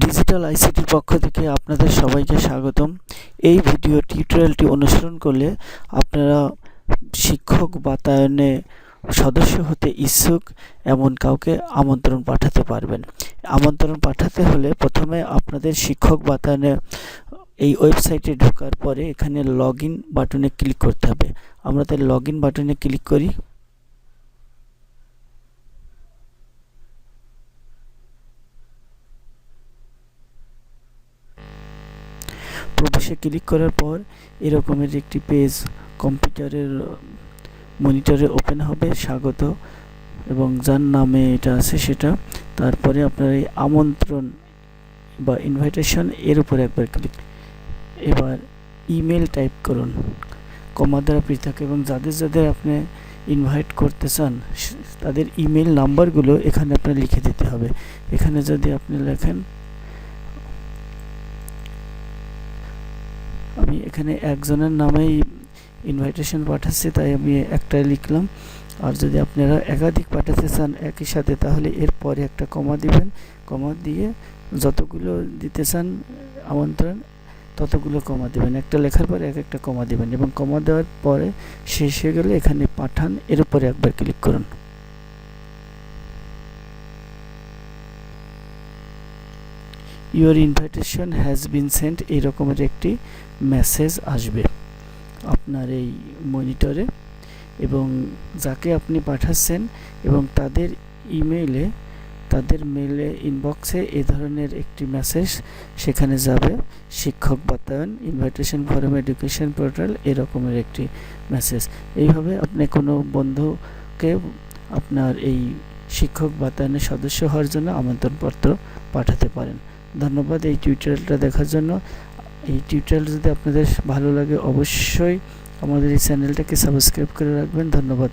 Digital আইসিটির পক্ষ থেকে আপনাদের সবাইকে স্বাগতম। এই ভিডিও টিউটোরিয়ালটি অনুসরণ করলে আপনারা শিক্ষক বাতায়নে সদস্য হতে ইচ্ছুক এমন কাউকে আমন্ত্রণ পাঠাতে পারবেন। আমন্ত্রণ পাঠাতে হলে প্রথমে আপনাদের শিক্ষক বাতায়নে এই ওয়েবসাইটে ঢোকার পরে এখানে লগ ইন বাটনে ক্লিক করতে হবে। আমরা তাই লগ ইন বাটনে ক্লিক করি। প্রবেশে ক্লিক করার পর এরকমের একটি পেজ কম্পিউটারের মনিটরে ওপেন হবে, স্বাগত। এবং যার নামে এটা আছে সেটা। তারপরে আপনার এই আমন্ত্রণ বা ইনভাইটেশন এর উপরে একবার ক্লিক এবার ইমেল টাইপ করুন। কমা দ্বারা পৃথক এবং যাদের যাদের আপনি ইনভাইট করতে চান তাদের ইমেল নাম্বারগুলো এখানে আপনার লিখে দিতে হবে। এখানে যদি আপনি লেখেন আমি এখানে একজনের নামেই ইনভাইটেশন পাঠাচ্ছি, তাই আমি একটাই লিখলাম। আর যদি আপনারা একাধিক পাঠাতে চান একই সাথে, তাহলে এরপরে একটা কমা দিবেন। কমা দিয়ে যতগুলো দিতে চান আমন্ত্রণ, ততগুলো কমা দেবেন। একটা লেখার পরে এক একটা কমা দেবেন এবং কমা দেওয়ার পরে শেষ হয়ে গেলে এখানে পাঠান, এর উপরে একবার ক্লিক করুন। Your invitation has been sent এই রকমের একটি মেসেজ আসবে আপনার এই মনিটরে এবং যাকে আপনি পাঠাচ্ছেন এবং তাদের ইমেইলে তাদের মেলে ইনবক্সে এ ধরনের একটি মেসেজ সেখানে যাবে। Shikkhok Batayon invitation form education portal এরকমের একটি মেসেজ এইভাবে আপনি কোনো বন্ধুকে আপনার এই শিক্ষক বাতায়নের সদস্য হওয়ার জন্য আমন্ত্রণপত্র পাঠাতে পারেন। ধন্যবাদ এই টিউটোরিয়ালটা দেখার জন্য। এই টিউটোরিয়াল যদি আপনাদের ভালো লাগে অবশ্যই আমাদের এই চ্যানেলটাকে সাবস্ক্রাইব করে রাখবেন। ধন্যবাদ।